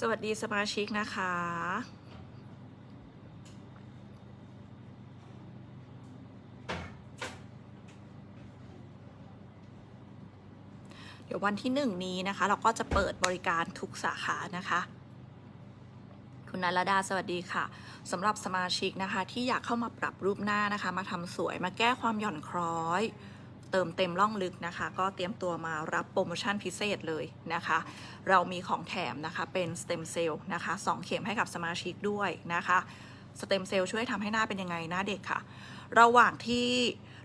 สวัสดีสมาชิกนะคะ เดี๋ยววันที่หนึ่งนี้นะคะ เราก็จะเปิดบริการทุกสาขานะคะคุณนันลดาสวัสดีค่ะสำหรับสมาชิกนะคะที่อยากเข้ามาปรับรูปหน้านะคะ มาทำสวยมาแก้ความหย่อนคล้อย เติมเต็มร่องลึกนะคะ ก็เตรียมตัวมารับโปรโมชั่นพิเศษเลยนะคะ เรามีของแถมนะคะเป็นสเต็มเซลล์นะคะสองเข็มให้กับสมาชิกด้วยนะคะสเต็มเซลล์ช่วยทำให้หน้าเป็นยังไงหน้าเด็กค่ะ ระหว่างที่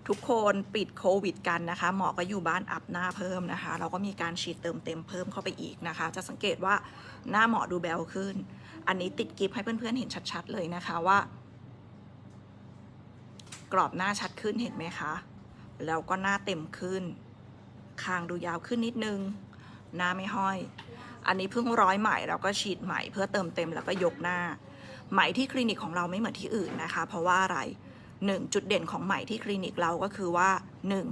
ทุกคนปิดโควิดกันนะคะ หมอก็อยู่บ้านอัพหน้าเพิ่มนะคะ เราก็มีการฉีดเติมเต็มเพิ่มเข้าไปอีกนะคะ จะสังเกตว่าหน้าหมอดูแบวขึ้น อันนี้ติดกิฟให้เพื่อนๆเห็นชัดๆเลยนะคะว่า กรอบหน้าชัดขึ้นเห็นไหมคะ แล้วก็หน้าเต็มขึ้น คางดูยาวขึ้นนิดนึง หน้าไม่ห้อย อันนี้เพิ่งร้อยไหมเราก็ฉีดไหมเพื่อเติมเต็มแล้วก็ยกหน้า ไหมที่คลินิกของเราไม่เหมือนที่อื่นนะคะ เพราะว่าอะไรหนึ่งจุดเด่นของไหมที่คลินิกเราก็คือว่าหนึ่ง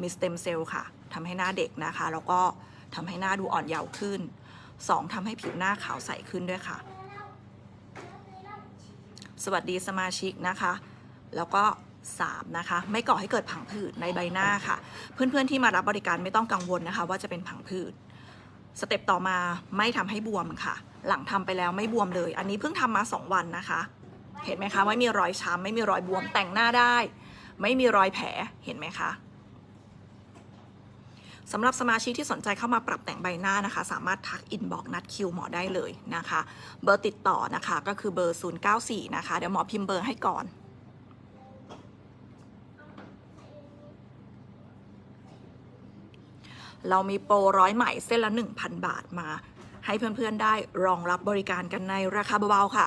มีสเต็มเซลล์ค่ะทำให้หน้าเด็กนะคะ แล้วก็ทำให้หน้าดูอ่อนเยาว์ขึ้นสองทำให้ผิวหน้าขาวใสขึ้นด้วยค่ะ สวัสดีสมาชิกนะคะ แล้วก็ 3นะคะไม่ก่อให้เกิดผังผืดในใบหน้าค่ะ เพื่อนๆที่มารับบริการไม่ต้องกังวลนะคะ ว่าจะเป็นผังผืดสเต็ปต่อมาไม่ทำให้บวมค่ะ หลังทำไปแล้วไม่บวมเลย อันนี้เพิ่งทำมา 2 วันนะคะ เห็นไหมคะไม่มีรอยช้ำไม่มีรอยบวมแต่งหน้าได้ ไม่มีรอยแผลเห็นไหมคะสำหรับสมาชิกที่สนใจเข้ามาปรับแต่งใบหน้านะคะ สามารถทักอินบอกนัดคิวหมอได้เลยนะคะ เบอร์ติดต่อนะคะก็คือเบอร์ 094 นะคะ เดี๋ยวหมอพิมพ์เบอร์ให้ก่อน เรามีโปรร้อยใหม่เส้นละ 1,000 บาทมา ให้เพื่อนๆได้รองรับบริการกันในราคาเบาๆค่ะ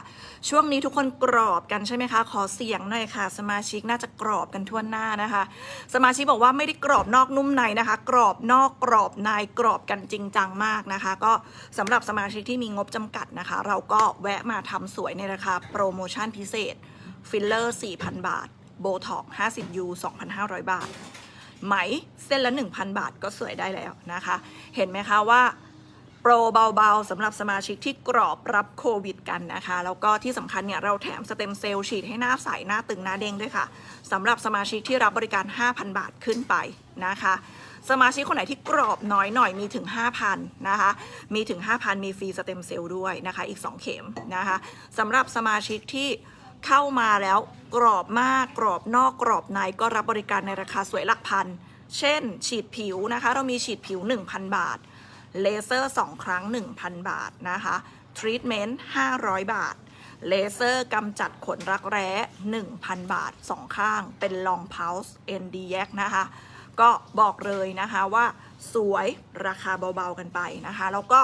ช่วงนี้ทุกคนกรอบกันใช่ไหมคะ ขอเสียงหน่อยค่ะ สมาชิกน่าจะกรอบกันทั่วหน้านะคะ สมาชิกบอกว่าไม่ได้กรอบนอกนุ่มในนะคะ กรอบนอกกรอบในกรอบกันจริงจังมากนะคะ ก็สำหรับสมาชิกที่มีงบจำกัดนะคะ เราก็แวะมาทำสวยในราคาโปรโมชั่นพิเศษฟิลเลอร์4,000 บาทโบท็อก50 U 2,500 บาท ไหมเส้นละ 1,000 บาทก็สวยได้แล้วนะคะ เห็นไหมคะว่าโปรเบาๆสำหรับสมาชิกที่กรอบรับโควิดกันนะคะ แล้วก็ที่สำคัญเนี่ยเราแถมสเต็มเซลล์ฉีดให้หน้าใสหน้าตึงหน้าเด้งด้วยค่ะสำหรับสมาชิกที่รับบริการ 5,000 บาทขึ้นไปนะคะ สมาชิกคนไหนที่กรอบน้อยหน่อยมีถึง 5,000นะคะมีถึง 5,000 มีฟรีสเต็มเซลล์ด้วยนะคะ อีก 2 เข็มนะคะสำหรับสมาชิกที่ เข้ามาแล้วกรอบมากกรอบนอกกรอบในก็รับบริการในราคาสวยหลักพัน เช่น ฉีดผิวนะคะ เรามีฉีดผิว 1,000 บาท เลเซอร์ 2 ครั้ง 1,000 บาทนะคะทรีทเมนต์500 บาท เลเซอร์กำจัดขนรักแร้ 1,000 บาท 2 ข้าง เป็นลองเพาส์ ND แยกนะคะ ก็บอกเลยนะคะว่าสวยราคาเบาๆกันไปนะคะ แล้วก็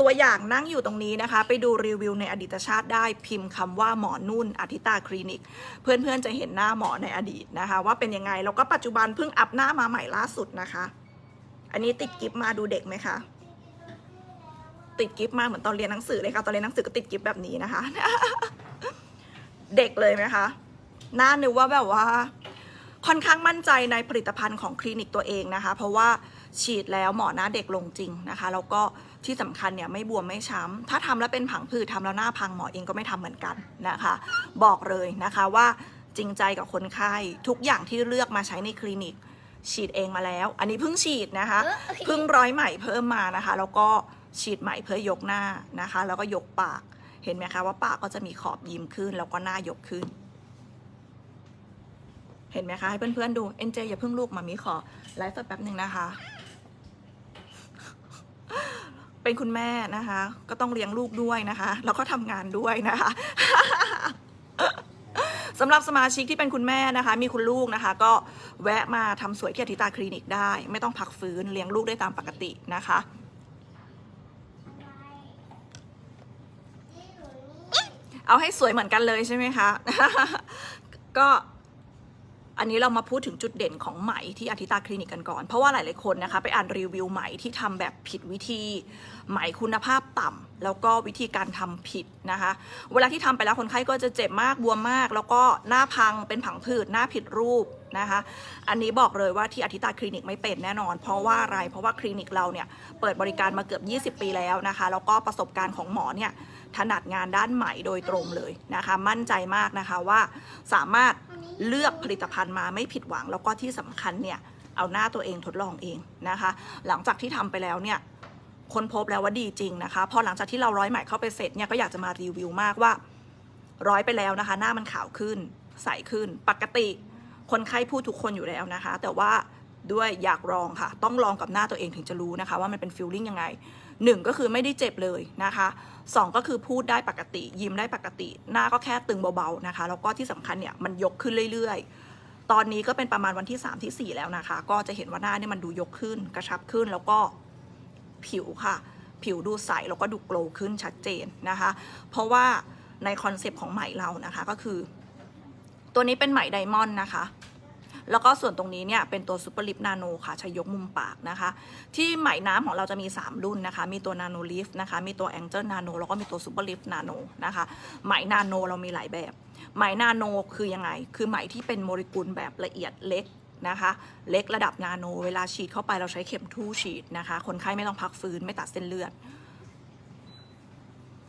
ตัวอย่างนั่งอยู่ตรงนี้นะคะ ไปดูรีวิวในอดีตชาติได้พิมพ์คำว่าหมอนุ่นอธิตาคลินิก เพื่อนๆจะเห็นหน้าหมอในอดีตนะคะ ว่าเป็นยังไง แล้วก็ปัจจุบันเพิ่งอัพหน้ามาใหม่ล่าสุดนะคะ อันนี้ติดกิฟมาดูเด็กไหมคะติดกิฟมาเหมือนตอนเรียนหนังสือเลยค่ะตอนเรียนหนังสือก็ติดกิฟแบบนี้นะคะ เด็กเลยไหมคะหน่านึกว่าแบบว่าค่อนข้างมั่นใจในผลิตภัณฑ์ของคลินิกตัวเองนะคะ เพราะว่า ฉีดแล้วหมอหน้าเด็กลงจริงนะคะ แล้วก็ที่สำคัญเนี่ยไม่บวมไม่ช้ำถ้าทำแล้วเป็นผังผืดทำแล้วหน้าพังหมอเองก็ไม่ทำเหมือนกันนะคะ บอกเลยนะคะว่าจริงใจกับคนไข้ทุกอย่างที่เลือกมาใช้ในคลินิก ฉีดเองมาแล้ว อันนี้เพิ่งฉีดนะคะเพิ่งร้อยใหม่เพิ่มมานะคะ แล้วก็ฉีดใหม่เพื่อยกหน้านะคะ แล้วก็ยกปากเห็นไหมคะว่าปากก็จะมีขอบยิ้มขึ้น แล้วก็หน้ายกขึ้น เห็นไหมคะให้เพื่อนๆดูเอ็นเจอย่าเพิ่งลูกมามีขอไลฟ์สดแป๊บหนึ่งนะคะ เป็นคุณแม่นะคะ ก็ต้องเลี้ยงลูกด้วยนะคะ แล้วก็ทำงานด้วยนะคะสำหรับสมาชิกที่เป็นคุณแม่นะคะ มีคุณลูกนะคะ ก็แวะมาทำสวยที่อธิตาคลินิกได้ ไม่ต้องพักฟื้นเลี้ยงลูกได้ตามปกตินะคะเอาให้สวยเหมือนกันเลยใช่ไหมคะ ก็อันนี้เรามาพูดถึงจุดเด่นของไหมที่อาทิตาคลินิกกันก่อน เพราะว่าหลาย ๆ คนนะคะ ไปอ่านรีวิวไหมที่ทำแบบผิดวิธี ไหมคุณภาพต่ำแล้วก็วิธีการทำผิดนะคะ เวลาที่ทำไปแล้วคนไข้ก็จะเจ็บมากบวมมาก แล้วก็หน้าพังเป็นผังผืดหน้าผิดรูปนะคะ อันนี้บอกเลยว่าที่อาทิตาคลินิกไม่เป็นแน่นอน เพราะว่าอะไรเพราะว่าคลินิกเราเนี่ยเปิดบริการมาเกือบ 20 ปีแล้วนะคะ แล้วก็ประสบการณ์ของหมอเนี่ยถนัดงานด้านไหมโดยตรงเลยนะคะ มั่นใจมากนะคะว่าสามารถเลือกผลิตภัณฑ์มาไม่ผิดหวัง แล้วก็ที่สำคัญเนี่ยเอาหน้าตัวเองทดลองเองนะคะ หลังจากที่ทำไปแล้วเนี่ย ค้นพบแล้วว่าดีจริงนะคะ พอหลังจากที่เราร้อยไหมเข้าไปเสร็จเนี่ยก็อยากจะมารีวิวมากว่า ร้อยไปแล้วนะคะ หน้ามันขาวขึ้น ใสขึ้น ปกติคนไข้พูดทุกคนอยู่แล้วนะคะ แต่ว่าด้วยอยากลองค่ะ ต้องลองกับหน้าตัวเองถึงจะรู้นะคะ ว่ามันเป็นฟิลลิ่งยังไงหนึ่งก็คือไม่ได้เจ็บเลยนะคะสองก็คือพูดได้ปกติ ยิ้มได้ปกติ หน้าก็แค่ตึงเบาๆนะคะ แล้วก็ที่สำคัญเนี่ยมันยกขึ้นเรื่อยๆ ตอนนี้ก็เป็นประมาณวันที่ 3 ที่ 4 แล้วนะคะ ก็จะเห็นว่าหน้าเนี่ยมันดูยกขึ้น กระชับขึ้นแล้วก็ ผิวค่ะ ผิวดูใสแล้วก็ดูโกลขึ้นชัดเจนนะคะ เพราะว่าในคอนเซปต์ของไหมเรานะคะก็คือ ตัวนี้เป็นไหมไดมอนด์นะคะ แล้วก็ส่วนตรงนี้เนี่ยเป็นตัวซูเปอร์ลิปนาโนค่ะใช้ยกมุมปากนะคะ ที่ไหมน้ำของเราจะมี 3 รุ่นนะคะ มีตัวนาโนลิฟนะคะ มีตัวแองเจิลนาโนแล้วก็มีตัวซูเปอร์ลิฟนาโนนะคะ ไหมนาโนเรามีหลายแบบ ไหมนาโนคือยังไง คือไหมที่เป็นโมเลกุลแบบละเอียดเล็ก นะคะ เล็กระดับนาโน เวลาฉีดเข้าไปเราใช้เข็มทู่ฉีดนะคะ คนไข้ไม่ต้องพักฟื้นไม่ตัดเส้นเลือด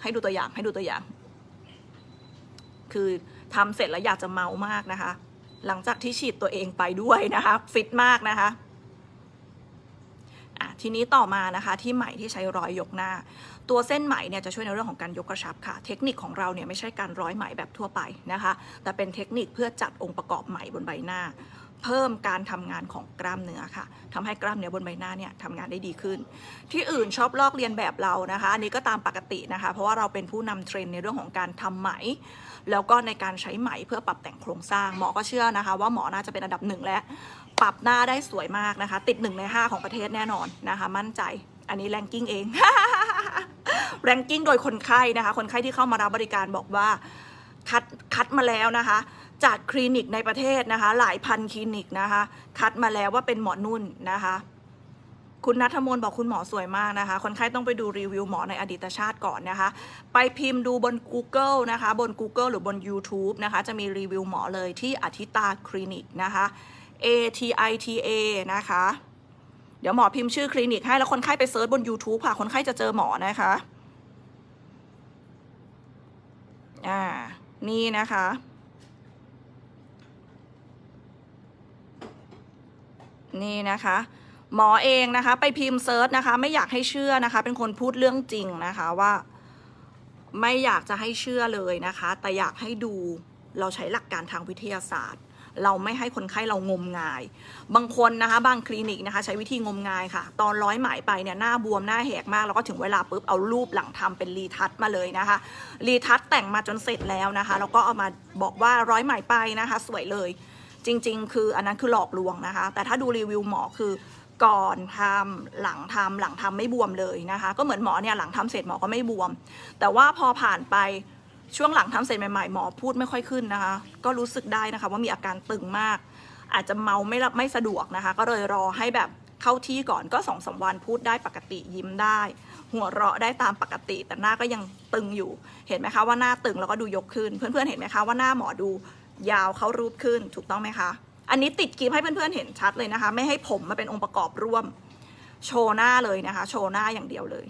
ให้ดูตัวอย่างให้ดูตัวอย่าง คือทำเสร็จแล้วอยากจะเมามากนะคะ หลังจากที่ฉีดตัวเองไปด้วยนะคะ ฟิตมากนะคะทีนี้ต่อมานะคะที่ไหมที่ใช้ร้อยยกหน้า ตัวเส้นไหมเนี่ยจะช่วยในเรื่องของการยกกระชับค่ะ เทคนิคของเราเนี่ยไม่ใช่การร้อยไหมแบบทั่วไปนะคะ แต่เป็นเทคนิคเพื่อจัดองค์ประกอบไหมบนใบหน้า เพิ่มการทำงานของกล้ามเนื้อค่ะทำให้กล้ามเนื้อบนใบหน้าเนี่ยทำงานได้ดีขึ้น ที่อื่นชอบลอกเลียนแบบเรานะคะอันนี้ก็ตามปกตินะคะ เพราะว่าเราเป็นผู้นำเทรนด์ในเรื่องของการทำไหม แล้วก็ในการใช้ไหมเพื่อปรับแต่งโครงสร้าง หมอก็เชื่อนะคะ ว่าหมอน่าจะเป็นอันดับหนึ่งและปรับหน้าได้สวยมากนะคะ ติดหนึ่งในห้าของประเทศแน่นอนนะคะ มั่นใจอันนี้แรงกิ้งเองแรงกิ้งโดยคนไข้นะคะ คนไข้ที่เข้ามารับบริการบอกว่าคัดคัดมาแล้วนะคะ จากคลินิกในประเทศนะคะ หลายพันคลินิกนะคะ คัดมาแล้วว่าเป็นหมอนุ่นนะคะ คุณนัทมนบอกคุณหมอสวยมากนะคะ คนไข้ต้องไปดูรีวิวหมอในอดีตชาติก่อนนะคะ ไปพิมพ์ดูบน Google นะคะ บน Google หรือบน YouTube นะคะ จะมีรีวิวหมอเลยที่อธิตาคลินิกนะคะ A T I T A นะคะ เดี๋ยวหมอพิมพ์ชื่อคลินิกให้แล้วคนไข้ไปเซิร์ชบน YouTube ค่ะ คนไข้จะเจอหมอนะคะ อ่า นี่นะคะ นี่นะคะ หมอเองนะคะ ไปพิมพ์เซิร์ชนะคะ ไม่อยากให้เชื่อนะคะ เป็นคนพูดเรื่องจริงนะคะว่า ไม่อยากจะให้เชื่อเลยนะคะ แต่อยากให้ดูเราใช้หลักการทางวิทยาศาสตร์ เราไม่ให้คนไข้เรางมงาย บางคนนะคะ บางคลินิกนะคะ ใช้วิธีงมงายค่ะ ตอนร้อยไหมไปเนี่ยหน้าบวมหน้าแหกมาก แล้วก็ถึงเวลาปุ๊บเอารูปหลังทำเป็นรีทัชมาเลยนะคะ รีทัชแต่งมาจนเสร็จแล้วนะคะ แล้วก็เอามาบอกว่าร้อยไหมไปนะคะ สวยเลย จริง ๆ คืออันนั้นคือหลอกลวงนะคะ แต่ถ้าดูรีวิวหมอคือก่อนทำหลังทำหลังทำไม่บวมเลยนะคะ ก็เหมือนหมอเนี่ยหลังทำเสร็จหมอก็ไม่บวม แต่ว่าพอผ่านไปช่วงหลังทำเสร็จใหม่ๆหมอพูดไม่ค่อยขึ้นนะคะ ก็รู้สึกได้นะคะว่ามีอาการตึงมาก อาจจะเมาไม่รับไม่สะดวกนะคะ ก็เลยรอให้แบบเข้าที่ก่อนก็สองสามวันพูดได้ปกติยิ้มได้ หัวเราะได้ตามปกติ แต่หน้าก็ยังตึงอยู่ เห็นไหมคะว่าหน้าตึงแล้วก็ดูยกขึ้น เพื่อนๆเห็นไหมคะว่าหน้าหมอดู ยาวเขารูปขึ้นถูกต้องไหมคะ อันนี้ติดคลิปให้เพื่อนๆเห็นชัดเลยนะคะ ไม่ให้ผมมาเป็นองค์ประกอบร่วม โชว์หน้าเลยนะคะ โชว์หน้าอย่างเดียวเลย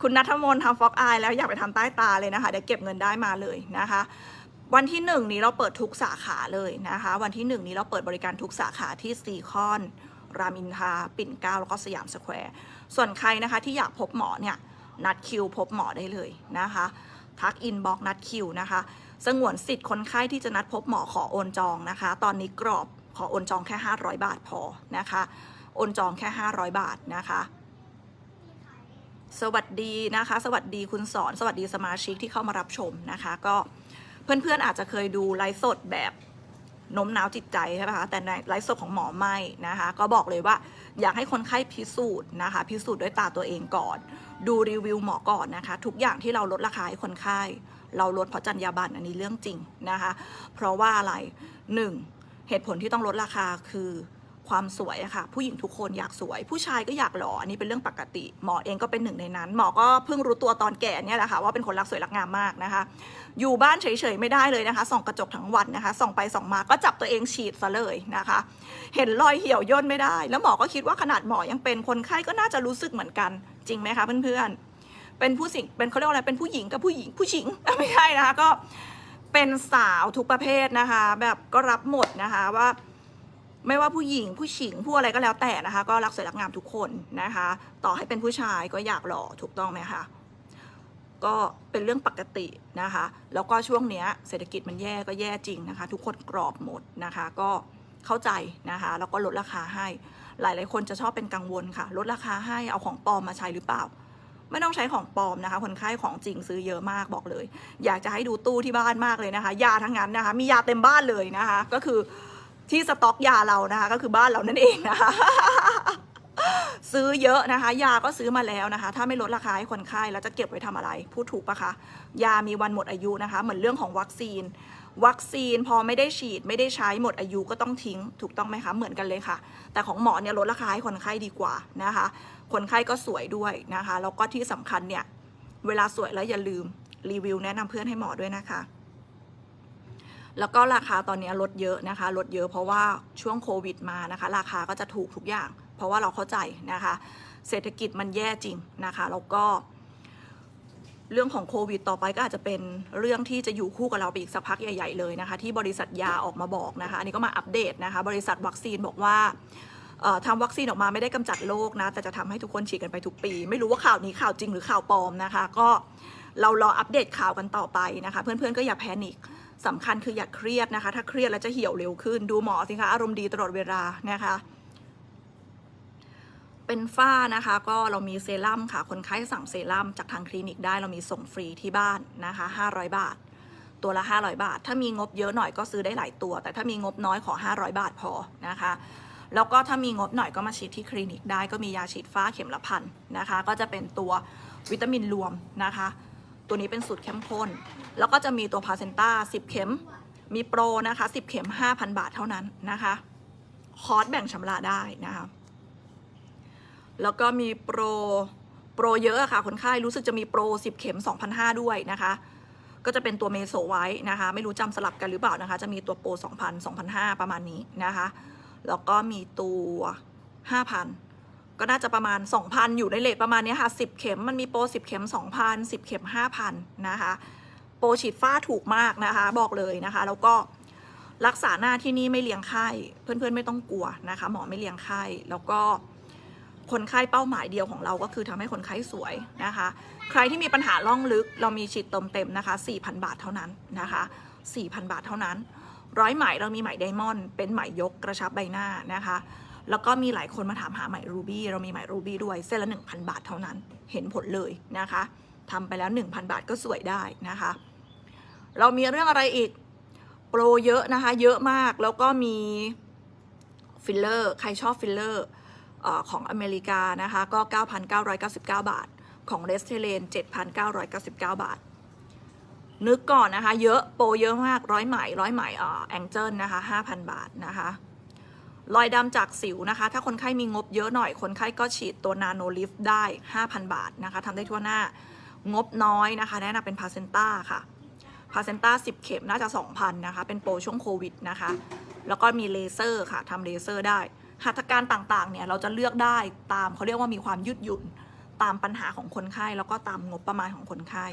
คุณนัทมนทำฟอกอายแล้วอยากไปทำใต้ตาเลยนะคะเดี๋ยวเก็บเงินได้มาเลยนะคะวันที่หนึ่งนี้เราเปิดทุกสาขาเลยนะคะ วันที่หนึ่งนี้เราเปิดบริการทุกสาขาที่ซีคอน รามอินทราปิ่นเกล้าแล้วก็สยามสแควร์ส่วนใครนะคะที่อยากพบหมอเนี่ย นัดคิวพบหมอได้เลยนะคะ ทักอินบอกนัดคิวนะคะ สงวนสิทธิ์คนไข้ที่จะนัดพบหมอขอโอนจองนะคะ ตอนนี้กรอบขอโอนจองแค่ 500 บาทพอนะคะ โอนจองแค่ 500 บาทนะคะ สวัสดีนะคะ สวัสดีคุณสอน สวัสดีสมาชิกที่เข้ามารับชมนะคะ ก็เพื่อนๆอาจจะเคยดูไลฟ์สดแบบโน้มน้าวจิตใจใช่ไหมคะแต่ในไลฟ์สดของหมอไม่นะคะ ก็บอกเลยว่าอยากให้คนไข้พิสูจน์นะคะ พิสูจน์ด้วยตาตัวเองก่อน ดูรีวิวหมอก่อนนะคะ ทุกอย่างที่เราลดราคาให้คนไข้ เราลดเพราะจรรยาบรรณอันนี้เรื่องจริงนะคะ เพราะว่าอะไรหนึ่งเหตุผลที่ต้องลดราคาคือความสวยอะค่ะ ผู้หญิงทุกคนอยากสวย ผู้ชายก็อยากหล่ออันนี้เป็นเรื่องปกติ หมอเองก็เป็นหนึ่งในนั้น หมอก็เพิ่งรู้ตัวตอนแก่เนี่ยแหละค่ะว่าเป็นคนรักสวยรักงามมากนะคะ อยู่บ้านเฉยๆไม่ได้เลยนะคะส่องกระจกทั้งวันนะคะส่องไปส่องมาก็จับตัวเองฉีดซะเลยนะคะ เห็นรอยเหี่ยวย่นไม่ได้ แล้วหมอก็คิดว่าขนาดหมอยังเป็นคนไข้ก็น่าจะรู้สึกเหมือนกัน จริงไหมคะเพื่อนๆ เป็นผู้สิงเป็นเขาเรียกว่าอะไรเป็นผู้หญิงกับผู้หญิงผู้หญิงไม่ใช่นะคะก็เป็นสาวทุกประเภทนะคะ แบบก็รับหมดนะคะว่าไม่ว่าผู้หญิงผู้ชิงผู้อะไรก็แล้วแต่นะคะ ก็รักสวยรักงามทุกคนนะคะ ต่อให้เป็นผู้ชายก็อยากหล่อถูกต้องไหมคะก็เป็นเรื่องปกตินะคะ แล้วก็ช่วงเนี้ยเศรษฐกิจมันแย่ก็แย่จริงนะคะ ทุกคนกรอบหมดนะคะ ก็เข้าใจนะคะ แล้วก็ลดราคาให้ หลาย ๆ คนจะชอบเป็นกังวลค่ะ ลดราคาให้เอาของปลอมมาใช้หรือเปล่า ไม่ต้องใช้ของปลอมนะคะ คนไข้ของจริงซื้อเยอะมากบอกเลย อยากจะให้ดูตู้ที่บ้านมากเลยนะคะ ยาทั้งนั้นนะคะ มียาเต็มบ้านเลยนะคะ ก็คือที่สต็อกยาเรานะคะ ก็คือบ้านเรานั่นเองนะคะ ซื้อเยอะนะคะ ยาก็ซื้อมาแล้วนะคะ ถ้าไม่ลดราคาให้คนไข้แล้วจะเก็บไว้ทำอะไร พูดถูกปะคะ ยามีวันหมดอายุนะคะ เหมือนเรื่องของวัคซีน วัคซีนพอไม่ได้ฉีดไม่ได้ใช้หมดอายุก็ต้องทิ้งถูกต้องไหมคะ เหมือนกันเลยค่ะ แต่ของหมอเนี่ยลดราคาให้คนไข้ดีกว่านะคะ คนไข้ก็สวยด้วยนะคะ แล้วก็ที่สำคัญเนี่ย เวลาสวยแล้วอย่าลืมรีวิวแนะนำเพื่อนให้หมอด้วยนะคะ แล้วก็ราคาตอนนี้ลดเยอะนะคะ ลดเยอะเพราะว่าช่วงโควิดมานะคะ ราคาก็จะถูกทุกอย่าง เพราะว่าเราเข้าใจนะคะ เศรษฐกิจมันแย่จริงนะคะ แล้วก็ เรื่องของโควิดต่อไปก็อาจจะเป็นเรื่องที่จะอยู่คู่กับเราไปอีกสักพักใหญ่ๆเลยนะคะ ที่บริษัทยาออกมาบอกนะคะ อันนี้ก็มาอัปเดตนะคะ บริษัทวัคซีนบอกว่าทำวัคซีนออกมาไม่ได้กำจัดโรคนะ แต่จะทำให้ทุกคนฉีดกันไปทุกปี ไม่รู้ว่าข่าวนี้ข่าวจริงหรือข่าวปลอมนะคะ ก็เรารออัปเดตข่าวกันต่อไปนะคะ เพื่อนๆก็อย่าแพนิคสำคัญคืออย่าเครียดนะคะ ถ้าเครียดแล้วจะเหี่ยวเร็วขึ้น ดูหมอสิคะอารมณ์ดีตลอดเวลานะคะ เป็นฝ้านะคะ ก็เรามีเซรั่มค่ะ คนไข้สั่งเซรั่มจากทางคลินิกได้เรามีส่งฟรีที่บ้านนะคะ 500 บาท ตัวละ 500 บาท ถ้ามีงบเยอะหน่อยก็ซื้อได้หลายตัว แต่ถ้ามีงบน้อยขอ 500 บาทพอนะคะ แล้วก็ถ้ามีงบหน่อยก็มาฉีดที่คลินิกได้ก็มียาฉีดฝ้าเข็มละพันนะคะ ก็จะเป็นตัววิตามินรวมนะคะ ตัวนี้เป็นสูตรเข้มข้น แล้วก็จะมีตัวพาเซนต้า10 เข็มมีโปรนะคะ 10 เข็ม 5,000 บาทเท่านั้นนะคะ คอร์สแบ่งชำระได้นะคะ แล้วก็มีโปรโปรเยอะอะค่ะ คนไข้รู้สึกจะมีโปร 10 เข็ม 2,500 ด้วยนะคะ ก็จะเป็นตัวเมโซไว้นะคะ ไม่รู้จำสลับกันหรือเปล่านะคะ จะมีตัวโปร 2,000 2,500 ประมาณนี้นะคะ แล้วก็มีตัว 5,000 ก็น่าจะประมาณ 2,000 อยู่ในเลทประมาณนี้ค่ะ 10 เข็มมันมีโปร 10 เข็ม 2,000 10 เข็ม 5,000 นะคะ โปรฉีดฝ้าถูกมากนะคะ บอกเลยนะคะ แล้วก็รักษาหน้าที่นี่ไม่เลี้ยงไข้ เพื่อนๆไม่ต้องกลัวนะคะ หมอไม่เลี้ยงไข้ แล้วก็ คนไข้เป้าหมายเดียวของเราก็คือทำให้คนไข้สวยนะคะ ใครที่มีปัญหาล่องลึกเรามีฉีดเติมเต็มนะคะ 4,000 บาทเท่านั้นนะคะ 4,000 บาทเท่านั้น ร้อยไหมเรามีไหมไดมอนด์เป็นไหมยกกระชับใบหน้านะคะ แล้วก็มีหลายคนมาถามหาไหมรูบี้เรามีไหมรูบี้ด้วยเส้นละ 1,000 บาทเท่านั้น เห็นผลเลยนะคะทำไปแล้ว 1,000 บาทก็สวยได้นะคะ เรามีเรื่องอะไรอีกโปรเยอะนะคะ เยอะมากแล้วก็มีฟิลเลอร์ใครชอบฟิลเลอร์ ของอเมริกานะคะก็ 9,999 บาท ของเรสเทเลน7,999 บาท นึกก่อนนะคะ เยอะโปรเยอะมากร้อยไหมร้อยไหมเอ่อแองเจิลนะคะ5,000 บาทนะคะรอยดำจากสิวนะคะ ถ้าคนไข้มีงบเยอะหน่อย คนไข้ก็ฉีดตัวนาโนลิฟได้ 5,000 บาทนะคะทำได้ทั่วหน้างบน้อยนะคะ แนะนำเป็นพาเซนต้าค่ะพาเซนต้า10 เข็มน่าจะ 2,000นะคะ เป็นโปรช่วงโควิดนะคะ แล้วก็มีเลเซอร์ค่ะทำเลเซอร์ได้ หัตถการต่างๆเนี่ยเราจะเลือกได้ตามเขาเรียกว่ามีความยืดหยุ่นตามปัญหาของคนไข้แล้วก็ตามงบประมาณของคนไข้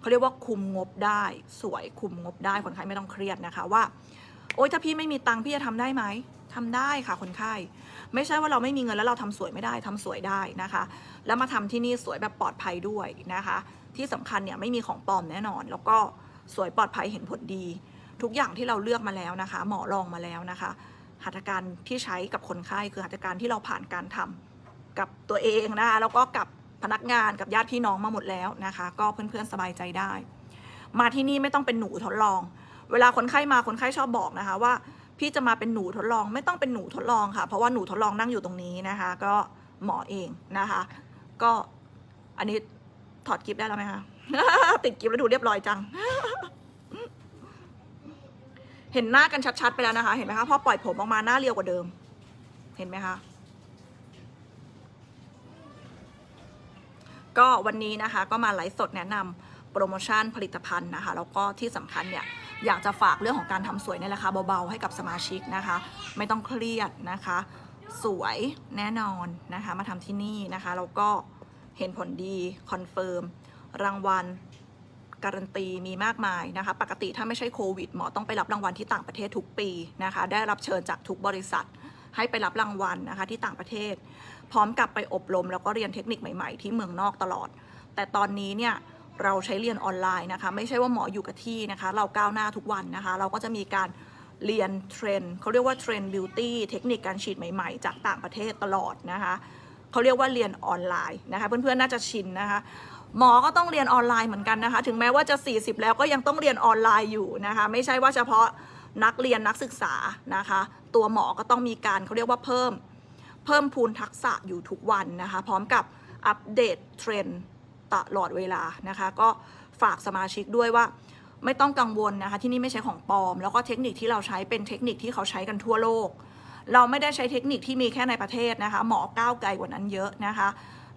เขาเรียกว่าคุมงบได้สวยคุมงบได้คนไข้ไม่ต้องเครียดนะคะว่า โอ๊ยถ้าพี่ไม่มีตังค์พี่จะทำได้ไหมทำได้ค่ะคนไข้ ไม่ใช่ว่าเราไม่มีเงินแล้วเราทำสวยไม่ได้ทำสวยได้นะคะ แล้วมาทำที่นี่สวยแบบปลอดภัยด้วยนะคะ ที่สำคัญเนี่ยไม่มีของปลอมแน่นอน แล้วก็สวยปลอดภัยเห็นผลดี ทุกอย่างที่เราเลือกมาแล้วนะคะ หมอลองมาแล้วนะคะ หัตถการที่ใช้กับคนไข้คือหัตถการที่เราผ่านการทำกับตัวเองนะคะแล้วก็กับพนักงานกับญาติพี่น้องมาหมดแล้วนะคะ ก็เพื่อนๆสบายใจได้ มาที่นี่ไม่ต้องเป็นหนูทดลอง เวลาคนไข้มาคนไข้ชอบบอกนะคะว่า พี่จะมาเป็นหนูทดลอง ไม่ต้องเป็นหนูทดลองค่ะ เพราะว่าหนูทดลองนั่งอยู่ตรงนี้นะคะ ก็หมอเองนะคะ ก็อันนี้ถอดกิฟได้แล้วไหมคะติดกิฟแล้วดูเรียบร้อยจัง เห็นหน้ากันชัดๆไปแล้วนะคะ เห็นไหมคะพอปล่อยผมออกมาหน้าเรียวกว่าเดิม เห็นไหมคะก็วันนี้นะคะก็มาไลฟ์สดแนะนำโปรโมชั่นผลิตภัณฑ์นะคะแล้วก็ที่สำคัญเนี่ยอยากจะฝากเรื่องของการทำสวยในราคาเบาๆ ให้กับสมาชิกนะคะ ไม่ต้องเครียดนะคะ สวยแน่นอนนะคะ มาทำที่นี่นะคะแล้วก็เห็นผลดีคอนเฟิร์มรางวัล การันตีมีมากมายนะคะ ปกติถ้าไม่ใช่โควิดหมอต้องไปรับรางวัลที่ต่างประเทศทุกปีนะคะ ได้รับเชิญจากทุกบริษัท ให้ไปรับรางวัลนะคะที่ต่างประเทศ พร้อมกับไปอบรมแล้วก็เรียนเทคนิคใหม่ๆ ที่เมืองนอกตลอด แต่ตอนนี้เนี่ยเราใช้เรียนออนไลน์นะคะ ไม่ใช่ว่าหมออยู่กับที่นะคะ เราก้าวหน้าทุกวันนะคะ เราก็จะมีการเรียนเทรนเขาเรียกว่าเทรนบิวตี้เทคนิคการฉีดใหม่ๆ จากต่างประเทศตลอดนะคะเขาเรียกว่าเรียนออนไลน์นะคะ เพื่อนๆน่าจะชินนะคะ หมอก็ต้องเรียนออนไลน์เหมือนกันนะคะ ถึงแม้ว่าจะ 40 แล้วก็ยังต้องเรียนออนไลน์อยู่นะคะ ไม่ใช่ว่าเฉพาะนักเรียนนักศึกษานะคะ ตัวหมอก็ต้องมีการเขาเรียกว่าเพิ่ม เพิ่มพูนทักษะอยู่ทุกวันนะคะ พร้อมกับอัปเดตเทรนด์ตลอดเวลานะคะ ก็ฝากสมาชิกด้วยว่าไม่ต้องกังวลนะคะ ที่นี่ไม่ใช่ของปลอม แล้วก็เทคนิคที่เราใช้เป็นเทคนิคที่เขาใช้กันทั่วโลก เราไม่ได้ใช้เทคนิคที่มีแค่ในประเทศนะคะ หมอก้าวไกลกว่านั้นเยอะนะคะ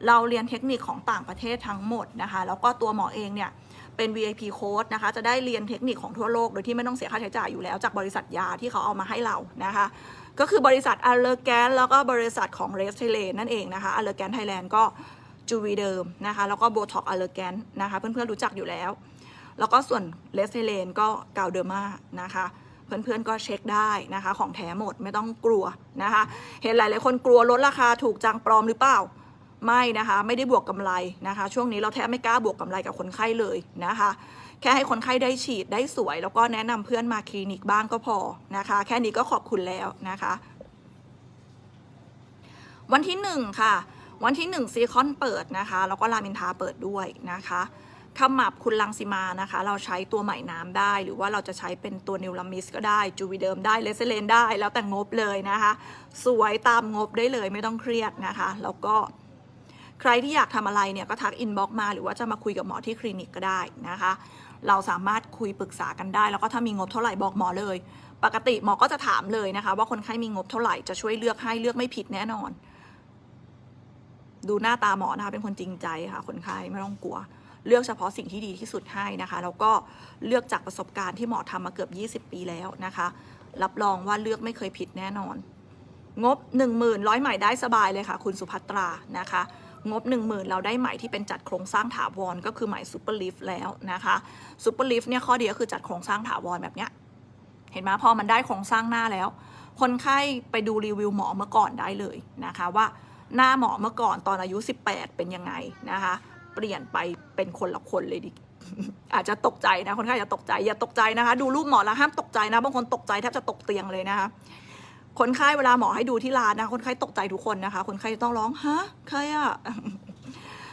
เราเรียนเทคนิคของต่างประเทศทั้งหมดนะคะ แล้วก็ตัวหมอเองเนี่ยเป็น VIP code นะคะ จะได้เรียนเทคนิคของทั่วโลก โดยที่ไม่ต้องเสียค่าใช้จ่ายอยู่แล้วจากบริษัทยาที่เขาเอามาให้เรานะคะ ก็คือบริษัทอ l เลอร์แกนแล้วก็บริษัทของเรสเทเลนนั่นเองนะคะอ l เลอร์แกนไทยแลนด์ก็จูวีเดิมนะคะแล้วก็โบท็อกอ l เลอร์แกนนะคะเพื่อนๆรู้จักอยู่แล้ว แล้วก็ส่วนเลสเทเลนก็กาวเดอร์มานะคะเพื่อนๆก็เช็คได้นะคะ ของแท้หมดไม่ต้องกลัวนะคะ เห็นหลายๆคนกลัวลดราคาถูกจังปลอมหรือเปล่า ไม่นะคะ ไม่ได้บวกกำไรนะคะ ช่วงนี้เราแทบไม่กล้าบวกกำไรกับคนไข้เลยนะคะ แค่ให้คนไข้ได้ฉีดได้สวย แล้วก็แนะนำเพื่อนมาคลินิกบ้างก็พอนะคะ แค่นี้ก็ขอบคุณแล้วนะคะ วันที่หนึ่งค่ะ วันที่หนึ่งซีคอนเปิดนะคะ แล้วก็รามินทาเปิดด้วยนะคะขมับคุณลังสิมานะคะ เราใช้ตัวใหม่น้ำได้ หรือว่าเราจะใช้เป็นตัวนิวลามิสก็ได้ จูวีเดิมได้เลเซเลนได้ แล้วแต่งบเลยนะคะ สวยตามงบได้เลยไม่ต้องเครียดนะคะ แล้วก็ ใครที่อยากทำอะไรเนี่ยก็ทักอินบ็อกมา หรือว่าจะมาคุยกับหมอที่คลินิกก็ได้นะคะ เราสามารถคุยปรึกษากันได้ แล้วก็ถ้ามีงบเท่าไหร่บอกหมอเลย ปกติหมอก็จะถามเลยนะคะ ว่าคนไข้มีงบเท่าไหร่จะช่วยเลือกให้เลือกไม่ผิดแน่นอน ดูหน้าตาหมอนะคะเป็นคนจริงใจค่ะคนไข้ไม่ต้องกลัว เลือกเฉพาะสิ่งที่ดีที่สุดให้นะคะ แล้วก็เลือกจากประสบการณ์ที่หมอทำมาเกือบ 20 ปีแล้วนะคะ รับรองว่าเลือกไม่เคยผิดแน่นอน งบ 1 0,000ร้อยใหม่ได้สบายเลยค่ะ คุณสุภัตรานะคะ งบ 1 0,000 เราได้ใหม่ที่เป็นจัดโครงสร้างถาวรก็คือใหม่ซูเปอร์ลิฟแล้วนะคะซูเปอร์ลิฟเนี่ยข้อดีก็คือจัดโครงสร้างถาวรแบบเนี้ยเห็นไหมพอมันได้โครงสร้างหน้าแล้ว คนไข้ไปดูรีวิวหมอเมื่อก่อนได้เลยนะคะว่าหน้าหมอเมื่อก่อนตอนอายุ 18 เป็นยังไงนะคะ เปลี่ยนไปเป็นคนละคนเลยดิอาจจะตกใจนะคนไข้อย่าตกใจอย่าตกใจนะคะ ดูรูปหมอแล้วห้ามตกใจนะบางคนตกใจแทบจะตกเตียงเลยนะคะ คนไข้เวลาหมอให้ดูที่ร้านนะ คนไข้ตกใจทุกคนนะคะ คนไข้จะต้องร้องฮะใครอะ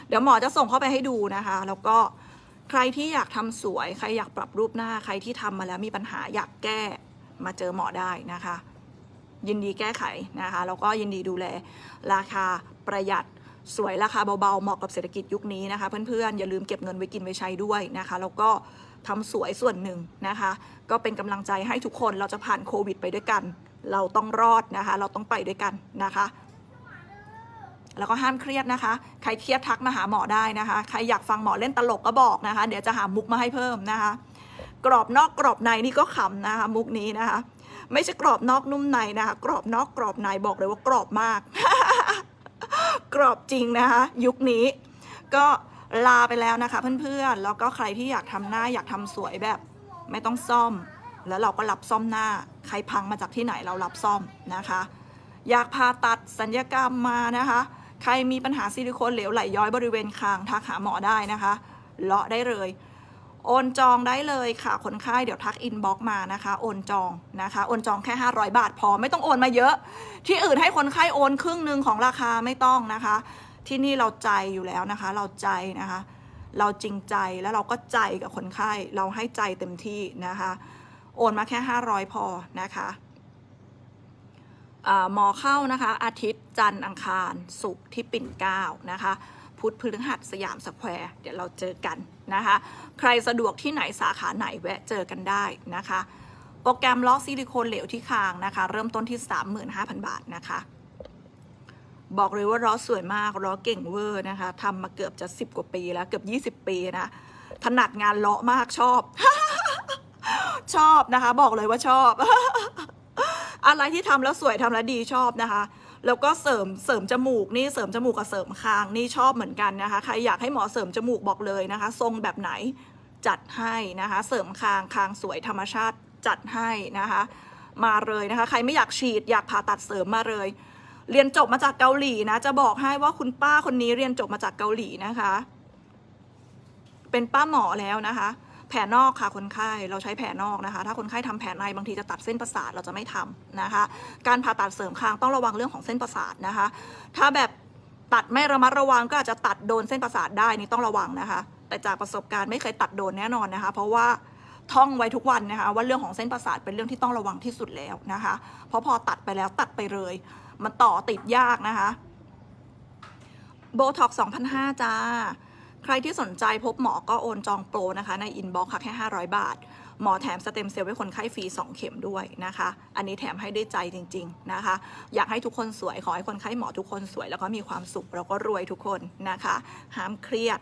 เดี๋ยวหมอจะส่งเข้าไปให้ดูนะคะ แล้วก็ใครที่อยากทำสวย ใครอยากปรับรูปหน้า ใครที่ทำมาแล้วมีปัญหาอยากแก้มาเจอหมอได้นะคะ ยินดีแก้ไขนะคะ แล้วก็ยินดีดูแลราคาประหยัดสวยราคาเบาๆ เหมาะกับเศรษฐกิจยุคนี้นะคะ เพื่อนๆ อย่าลืมเก็บเงินไว้กินไว้ใช้ด้วยนะคะ แล้วก็ทำสวยส่วนหนึ่งนะคะ ก็เป็นกำลังใจให้ทุกคนเราจะผ่านโควิดไปด้วยกัน เราต้องรอดนะคะ เราต้องไปด้วยกันนะคะ แล้วก็ห้ามเครียดนะคะ ใครเครียดทักมาหาหมอได้นะคะ ใครอยากฟังหมอเล่นตลกก็บอกนะคะ เดี๋ยวจะหามุกมาให้เพิ่มนะคะ กรอบนอกกรอบในนี่ก็ขำนะคะ มุกนี้นะคะ ไม่ใช่กรอบนอกนุ่มในนะคะ กรอบนอกกรอบในบอกเลยว่ากรอบมาก กรอบจริงนะคะ ยุคนี้ ก็ลาไปแล้วนะคะ เพื่อนๆ แล้วก็ใครที่อยากทำหน้าอยากทำสวยแบบ ไม่ต้องซ่อม แล้วเราก็รับซ่อมหน้า ใครพังมาจากที่ไหนเรารับซ่อมนะคะ อยากผ่าตัดสัญญกรรมมานะคะ ใครมีปัญหาซิลิโคนเหลวไหลย้อยบริเวณคางทักหาหมอได้นะคะเลาะได้เลย โอนจองได้เลยค่ะคนไข้เดี๋ยวทักอินบ็อกมานะคะ โอนจองนะคะโอนจองแค่ 500 บาท พอไม่ต้องโอนมาเยอะ ที่อื่นให้คนไข้โอนครึ่งหนึ่งของราคาไม่ต้องนะคะ ที่นี่เราใจอยู่แล้วนะคะ เราใจนะคะเราจริงใจแล้วเราก็ใจกับคนไข้ เราให้ใจเต็มที่นะคะ โอนมาแค่ 500 พอนะคะหมอเข้านะคะ อาทิตย์จันทร์อังคารศุกร์ที่ปิ่นเก้านะคะ พุธพฤหัสสยามสแควร์เดี๋ยวเราเจอกันนะคะ ใครสะดวกที่ไหนสาขาไหนแวะเจอกันได้นะคะ โปรแกรมล็อกซิลิโคนเหลวที่คางนะคะ เริ่มต้นที่ 35,000 บาทนะคะ บอกเลยว่าล้อสวยมากล้อเก่งเวอร์นะคะทำมาเกือบจะ 10 กว่าปีแล้วเกือบ 20 ปีนะถนัดงานเลาะมากชอบ ชอบนะคะ บอกเลยว่าชอบ อะไรที่ทำแล้วสวยทำแล้วดีชอบนะคะ แล้วก็เสริมเสริมจมูกนี่เสริมจมูกกับเสริมคางนี่ชอบเหมือนกันนะคะ ใครอยากให้หมอเสริมจมูกบอกเลยนะคะ ทรงแบบไหนจัดให้นะคะ เสริมคางคางสวยธรรมชาติจัดให้นะคะ มาเลยนะคะ ใครไม่อยากฉีดอยากผ่าตัดเสริมมาเลย เรียนจบมาจากเกาหลีนะ จะบอกให้ว่าคุณป้าคนนี้เรียนจบมาจากเกาหลีนะคะ เป็นป้าหมอแล้วนะคะ แผลนอกค่ะคนไข้เราใช้แผลนอกนะคะ ถ้าคนไข้ทำแผลในบางทีจะตัดเส้นประสาทเราจะไม่ทำนะคะ การผ่าตัดเสริมคางต้องระวังเรื่องของเส้นประสาทนะคะ ถ้าแบบตัดไม่ระมัดระวังก็อาจจะตัดโดนเส้นประสาทได้นี่ต้องระวังนะคะ แต่จากประสบการณ์ไม่เคยตัดโดนแน่นอนนะคะ เพราะว่าท่องไว้ทุกวันนะคะว่าเรื่องของเส้นประสาทเป็นเรื่องที่ต้องระวังที่สุดแล้วนะคะ เพราะพอตัดไปแล้วตัดไปเลย มันต่อติดยากนะคะโบท็อก2,500จ้า ใครที่สนใจพบหมอก็โอนจองโปรนะคะ ในอินบ็อกซ์ค่ะแค่ 500 บาท หมอแถมสเต็มเซลล์ให้คนไข้ฟรี 2 เข็มด้วยนะคะ อันนี้แถมให้ด้วยใจจริง ๆนะคะ อยากให้ทุกคนสวย ขอให้คนไข้หมอทุกคนสวย แล้วก็มีความสุขแล้วก็รวยทุกคนนะคะ ห้ามเครียด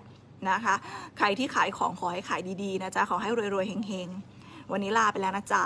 นะคะ ใครที่ขายของขอให้ขายดีๆนะจ๊ะขอให้รวยๆเฮงๆ วันนี้ลาไปแล้วนะจ๊ะ